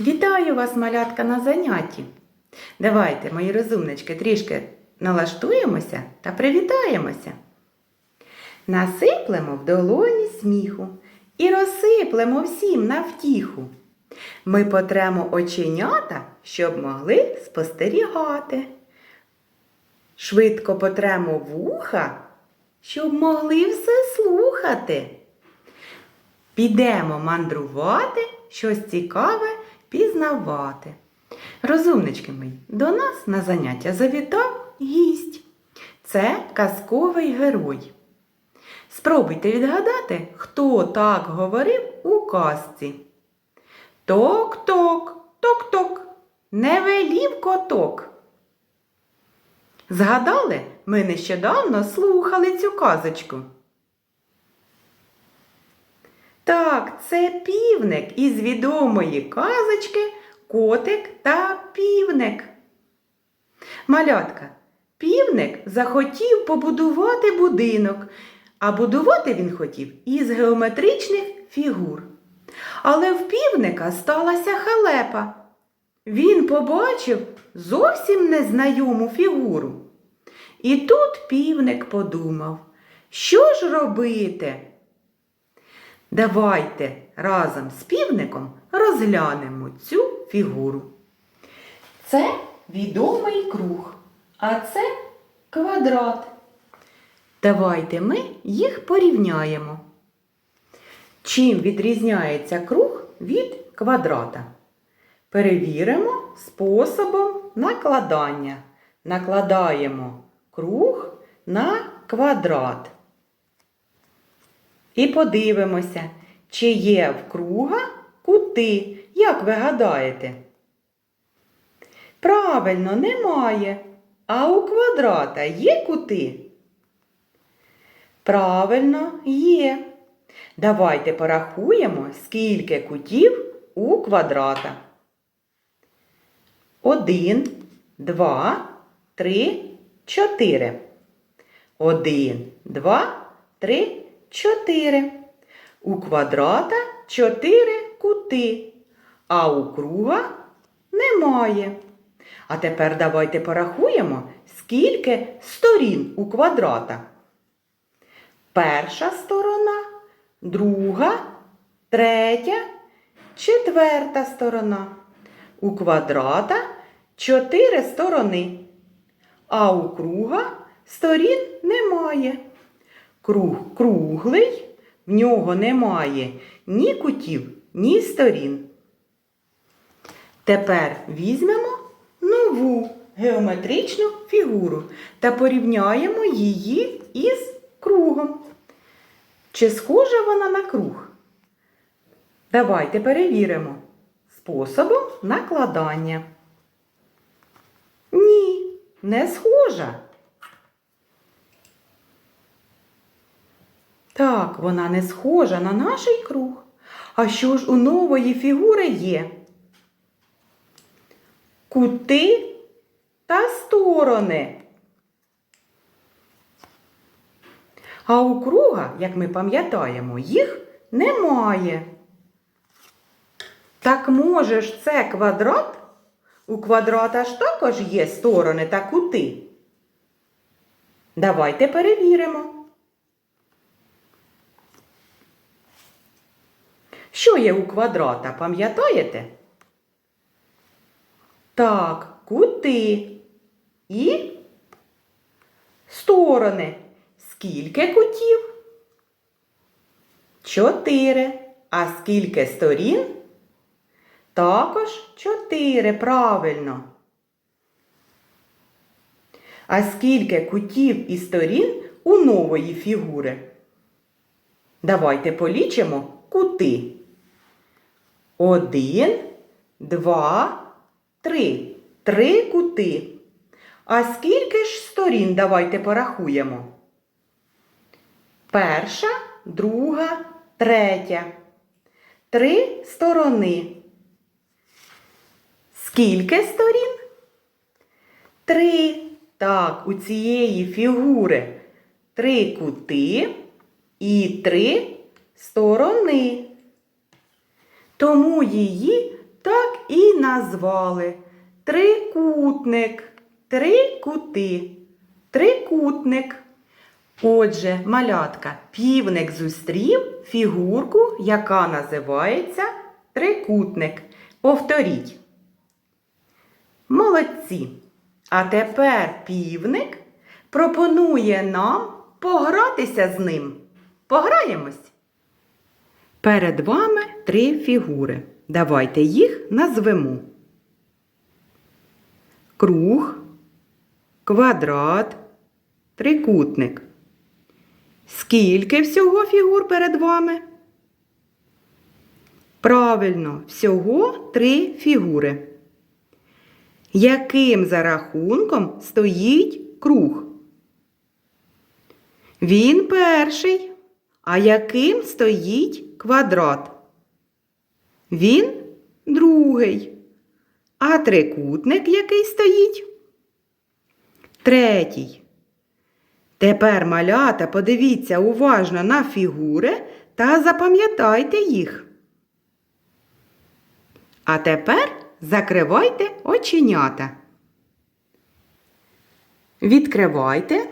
Вітаю вас, малятка, на занятті. Давайте, мої розумнички, трішки налаштуємося та привітаємося. Насиплемо в долоні сміху і розсиплемо всім на втіху. Ми потремо оченята, щоб могли спостерігати. Швидко потремо вуха, щоб могли все слухати. Підемо мандрувати, щось цікаве пізнавати. Розумнички мої, до нас на заняття завітав гість. Це казковий герой. Спробуйте відгадати, хто так говорив у казці. Ток-ток, ток-ток, не велів коток. Згадали, ми нещодавно слухали цю казочку. Так, це півник із відомої казочки Котик та півник. Малятка, півник захотів побудувати будинок, а будувати він хотів із геометричних фігур. Але в півника сталася халепа. Він побачив зовсім незнайому фігуру. І тут півник подумав, що ж робити? Давайте разом з півником розглянемо цю фігуру. Це відомий круг, а це квадрат. Давайте ми їх порівняємо. Чим відрізняється круг від квадрата? Перевіримо способом накладання. Накладаємо круг на квадрат. І подивимося, чи є в круга кути. Як ви гадаєте? Правильно, немає. А у квадрата є кути? Правильно, є. Давайте порахуємо, скільки кутів у квадрата. Один, два, три, чотири. Один, два, три, чотири. У квадрата чотири кути, а у круга немає. А тепер давайте порахуємо, скільки сторін у квадрата. Перша сторона, друга, третя, четверта сторона. У квадрата чотири сторони, а у круга сторін немає. Круг круглий, в нього немає ні кутів, ні сторін. Тепер візьмемо нову геометричну фігуру та порівняємо її із кругом. Чи схожа вона на круг? Давайте перевіримо способом накладання. Ні, не схожа. Так, вона не схожа на наш круг. А що ж у нової фігури є? Кути та сторони. А у круга, як ми пам'ятаємо, їх немає. Так може ж це квадрат? У квадрата ж також є сторони та кути. Давайте перевіримо. Що є у квадрата, пам'ятаєте? Так, кути і сторони. Скільки кутів? Чотири. А скільки сторін? Також чотири, правильно. А скільки кутів і сторін у нової фігури? Давайте полічимо кути. Один, два, три. Три кути. А скільки ж сторін давайте порахуємо? Перша, друга, третя. Три сторони. Скільки сторін? Три. Так, у цієї фігури три кути і три сторони. Тому її так і назвали трикутник, три кути, трикутник. Отже, малятка, півник зустрів фігурку, яка називається трикутник. Повторіть. Молодці. А тепер півник пропонує нам погратися з ним. Пограємось. Перед вами три фігури. Давайте їх назвемо. Круг, квадрат, трикутник. Скільки всього фігур перед вами? Правильно, всього три фігури. Яким за рахунком стоїть круг? Він перший. А яким стоїть квадрат? Він другий. А трикутник який стоїть? Третій. Тепер, малята, подивіться уважно на фігури та запам'ятайте їх. А тепер закривайте оченята. Відкривайте.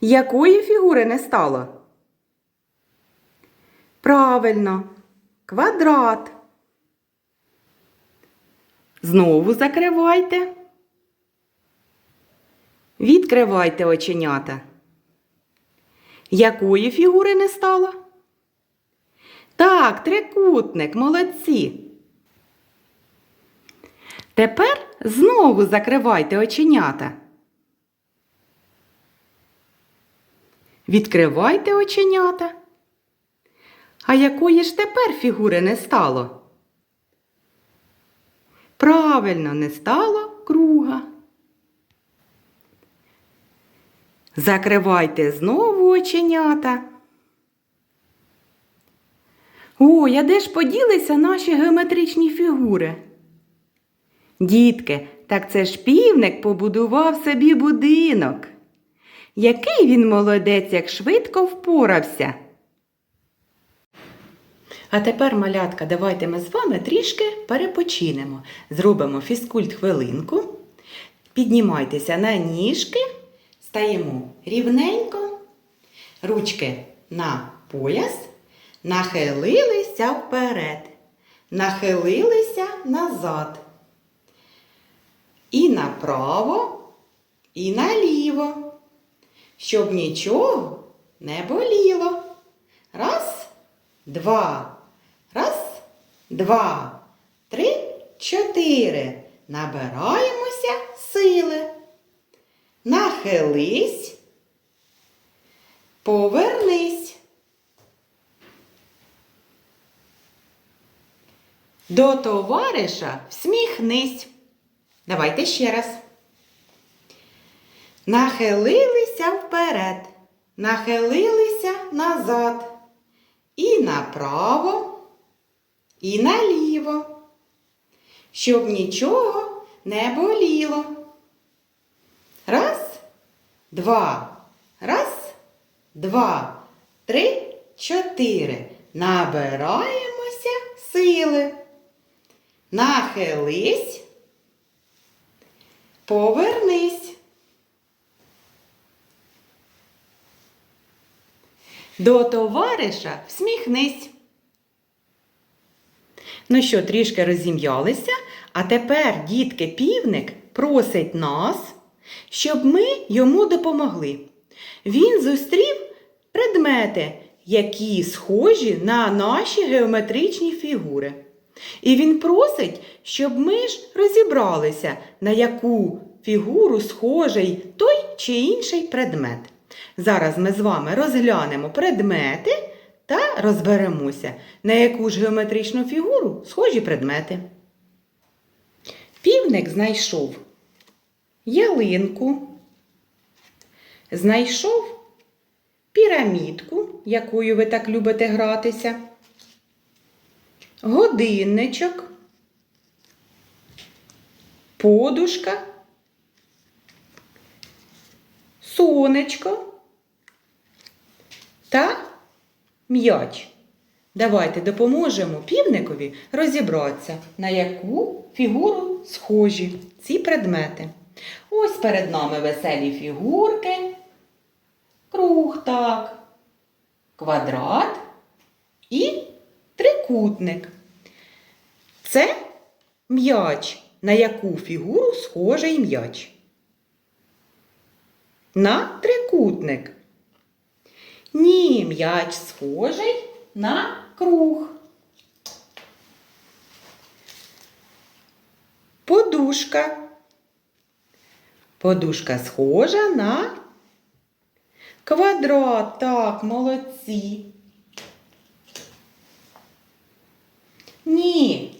Якої фігури не стало? Правильно, квадрат. Знову закривайте. Відкривайте оченята. Якої фігури не стало? Так, трикутник, молодці. Тепер знову закривайте оченята. Відкривайте оченята. А якої ж тепер фігури не стало? Правильно, не стало круга. Закривайте знову оченята. Ой, а де ж поділися наші геометричні фігури? Дітки, так це ж півник побудував собі будинок. Який він молодець, як швидко впорався. А тепер, малятка, давайте ми з вами трішки перепочинемо. Зробимо фізкульт хвилинку. Піднімайтеся на ніжки, стаємо рівненько, ручки на пояс, нахилилися вперед, нахилилися назад. І направо, і наліво, щоб нічого не боліло. Раз, два, два, три, чотири. Набираємося сили. Нахились, повернись. До товариша всміхнись. Давайте ще раз. Нахилилися вперед, нахилилися назад. І направо, і наліво, щоб нічого не боліло. Раз, два, раз, два, три, чотири. Набираємося сили. Нахились. Повернись. До товариша всміхнись. Ну що, трішки розім'ялися, а тепер дітки півник просить нас, щоб ми йому допомогли. Він зустрів предмети, які схожі на наші геометричні фігури. І він просить, щоб ми ж розібралися, на яку фігуру схожий той чи інший предмет. Зараз ми з вами розглянемо предмети та розберемося, на яку ж геометричну фігуру схожі предмети. Півник знайшов ялинку, знайшов пірамідку, якою ви так любите гратися годинничок, подушка, сонечко та м'яч. Давайте допоможемо півникові розібратися, на яку фігуру схожі ці предмети. Ось перед нами веселі фігурки, круг так, квадрат і трикутник. Це м'яч, на яку фігуру схожий м'яч. На трикутник. Ні, м'яч схожий на круг. Подушка. Подушка схожа на квадрат. Так, молодці. Ні,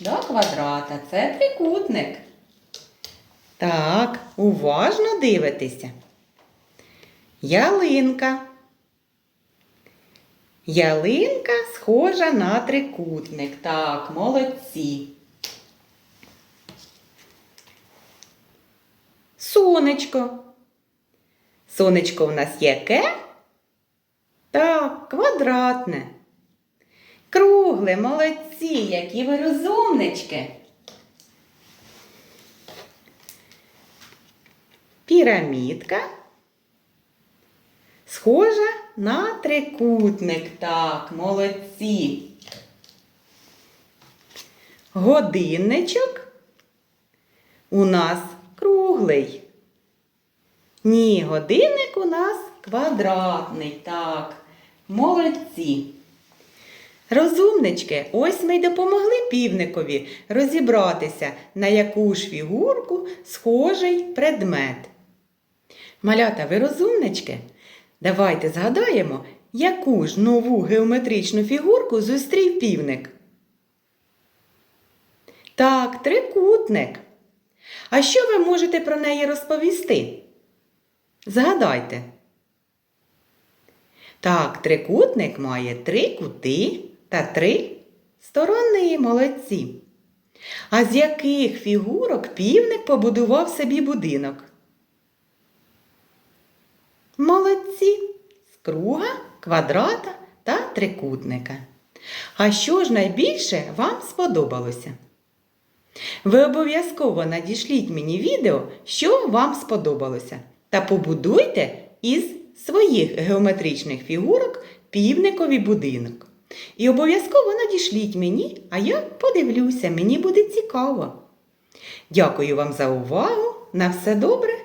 до квадрата це трикутник. Так, уважно дивитеся. Ялинка. Ялинка схожа на трикутник. Так, молодці. Сонечко. Сонечко в нас яке? Так, квадратне. Кругле, молодці, які ви розумнички. Пірамідка. Схожа на трикутник. Так, молодці. Годинничок у нас круглий. Ні, годинник у нас квадратний. Так, молодці. Розумнички, ось ми й допомогли півникові розібратися, на яку ж фігурку схожий предмет. Малята, ви розумнички? Давайте згадаємо, яку ж нову геометричну фігурку зустрів півник. Так, трикутник. А що ви можете про неї розповісти? Згадайте. Так, трикутник має три кути та три сторони молодці. А з яких фігурок півник побудував собі будинок? Молодці з круга, квадрата та трикутника. А що ж найбільше вам сподобалося? Ви обов'язково надішліть мені відео, що вам сподобалося, та побудуйте із своїх геометричних фігурок півниковий будинок. І обов'язково надішліть мені, а я подивлюся, мені буде цікаво. Дякую вам за увагу. На все добре!